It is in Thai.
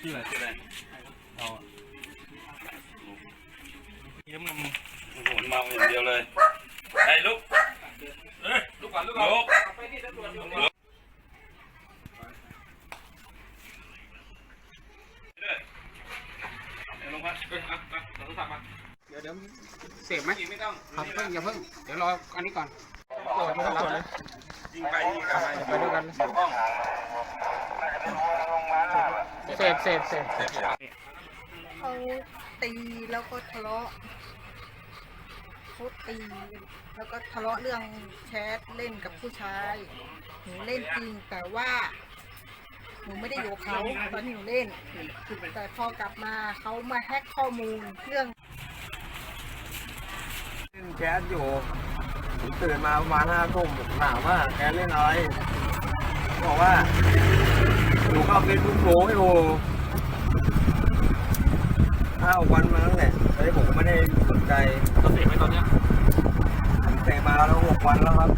ชื่ออะไรชื่ออะไรเราอะนี่น้ำมันโอ้โหเมาอย่างเดียวเลยไอ้ลุกเอ้ยลุกก่อนลุกก่อนลุกเดี๋ยวเอ้ยอะอะเราต้องสับมาเดี๋ยวเสพไหมไม่ต้องครับเพิ่งอย่าเพิ่งเดี๋ยวรออันนี้ก่อน ตรวจไม่ต้องตรวจเลยยิงไปยิงกลับไปไปด้วยกันห้องเสพเสพเสพเขาตีแล้วก็ทะเลาะเขาตีแล้วก็ทะเลาะเรื่องแชทเล่นกับผู้ชายหนูเล่นจริงแต่ว่าหนูไม่ได้อยู่เขาตอนที่หนูเล่น แต่พอกลับมาเขามาแฮกข้อมูลเรื่องเล่นแก๊สอยู่ ผมตื่นมาประมาณห้าทุ่มผมถามว่าแก๊สเล่นอะไรบอกว่าหนูเข้าเฟซบุ๊กโชว์ให้โอห้าวันมาแล้วแหละแต่ผมก็ไม่ได้สนใจเราเสพไหมตอนเนี้ยผมเตะมาแล้วหกวันแล้วครับ